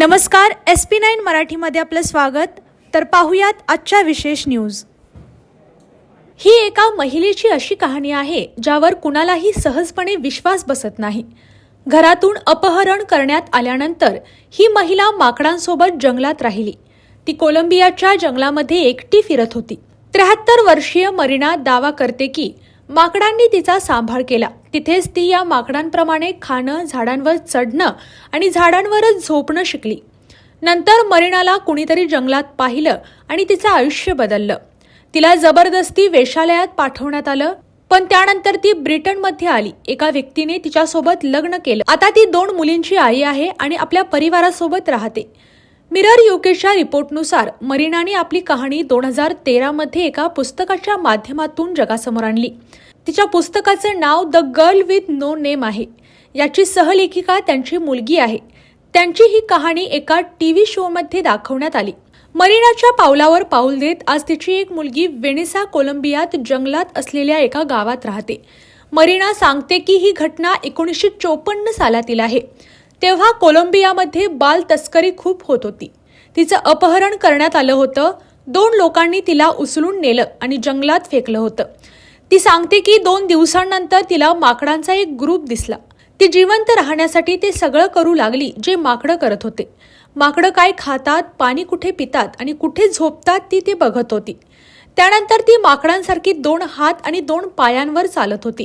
नमस्कार S P nine मराठीमध्ये आपलं स्वागत. तर पाहुयात आजच्या विशेष न्यूज ही एका महिलेची अशी कहाणी आहे ज्यावर कुणालाही सहजपणे विश्वास बसत नाही. घरातून अपहरण करण्यात आल्यानंतर ही महिला माकडांसोबत जंगलात राहिली. ती कोलंबियाच्या जंगलामध्ये एकटी फिरत होती. त्र्याहत्तर वर्षीय मरीना दावा करते की माकडांनी तिचा सांभाळ केला. तिथेच ती या माकडांप्रमाणे खाणं झाडांवर चढणं आणि झाडांवरच झोपणं शिकली. नंतर मरीनाला कुणीतरी जंगलात पाहिलं आणि तिचं आयुष्य बदललं. तिला जबरदस्ती वेशालयात पाठवण्यात आलं पण त्यानंतर ती ब्रिटनमध्ये आली. एका व्यक्तीने तिच्यासोबत लग्न केलं. आता ती दोन मुलींची आई आहे आणि आपल्या परिवारासोबत राहते. मिरर युकेच्या रिपोर्टनुसार मरीनाने आपली कहाणी दोन हजार तेरामध्ये एका पुस्तकाच्या माध्यमातून जगासमोर आणली. तिच्या पुस्तकाचं नाव the girl with no name आहे. याची सहलेखिका त्यांची मुलगी आहे. त्यांची ही कहाणी एका टी व्ही शोमध्ये दाखवण्यात आली. मरीनाच्या पावलावर पाऊल देत आज तिची एक मुलगी वेनिसा कोलंबियात जंगलात असलेल्या एका गावात राहते. मरीना सांगते की ही घटना एकोणीसशे चोपन्न सालातील आहे. तेव्हा कोलंबियामध्ये बाल तस्करी खूप होत होती. तिचं अपहरण करण्यात आलं होतं. दोन लोकांनी तिला उचलून नेलं आणि जंगलात फेकलं होतं. ती सांगते की दोन दिवसांनंतर तिला माकडांचा एक ग्रुप दिसला. ती जिवंत राहण्यासाठी ते सगळं करू लागली जे माकडं करत होते. माकडं काय खातात पाणी कुठे पितात आणि कुठे झोपतात ती ते बघत होती. त्यानंतर ती माकडांसारखी दोन हात आणि दोन पायांवर चालत होती.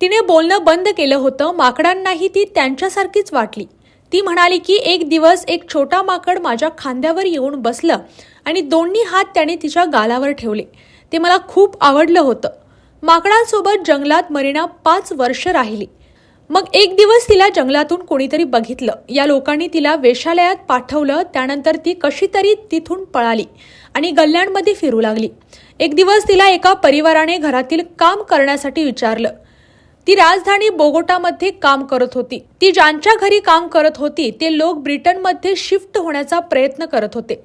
तिने बोलणं बंद केलं होतं माकडांनाही ती त्यांच्यासारखीच वाटली. ती म्हणाली की एक दिवस एक छोटा माकड माझ्या खांद्यावर येऊन बसलं आणि दोन्ही हात त्याने तिच्या गालावर ठेवले. ते मला खूप आवडलं होतं. माकडांसोबत जंगलात मरीना पाच वर्ष राहिली. मग एक दिवस तिला जंगलातून कोणीतरी बघितलं. या लोकांनी तिला वेशालयात पाठवलं. त्यानंतर ती कशी तरी तिथून पळाली आणि गल्ल्यांमध्ये फिरू लागली. एक दिवस तिला एका परिवाराने घरातील काम करण्यासाठी विचारलं. ती राजधानी बोगोटामध्ये काम करत होती. ती ज्यांच्या घरी काम करत होती ते लोक ब्रिटनमध्ये शिफ्ट होण्याचा प्रयत्न करत होते.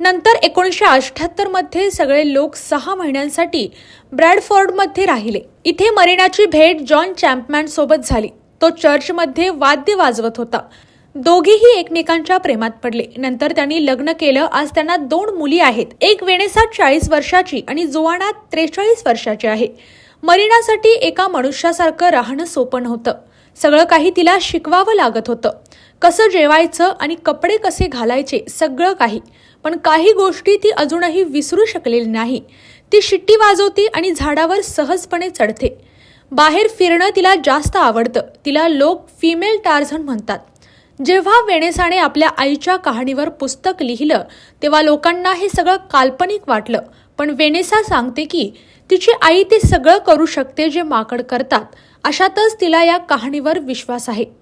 नंतर एकोणीसशे अठ्ठ्याहत्तरमध्ये सगळे लोक सहा महिन्यांसाठी ब्रॅडफोर्डमध्ये राहिले. इथे मरीनाची भेट जॉन चॅम्पमॅन सोबत झाली. तो चर्चमध्ये वाद्य वाजवत होता. दोघेही एकमेकांच्या प्रेमात पडले. नंतर त्यांनी लग्न केलं. आज त्यांना दोन मुली आहेत. एक वेणेसा चाळीस वर्षाची आणि जोआना त्रेचाळीस वर्षाची आहे. मरीनासाठी एका मनुष्यासारखं राहणं सोपं नव्हतं. सगळं काही तिला शिकवावं लागत होतं. कसं जेवायचं आणि कपडे कसे घालायचे सगळं काही. पण काही गोष्टी ती अजूनही विसरू शकलेली नाही. ती शिट्टी वाजवते आणि झाडावर सहजपणे चढते. बाहेर फिरणं तिला जास्त आवडतं. तिला लोक फिमेल टार्झन म्हणतात. जेव्हा वेणेसाने आपल्या आईच्या कहाणीवर पुस्तक लिहिलं तेव्हा लोकांना हे सगळं काल्पनिक वाटलं. पण वेनेसा सांगते की तिची आई ते सगळं करू शकते जे माकड करतात. अशातच तिला या कहाणीवर विश्वास आहे.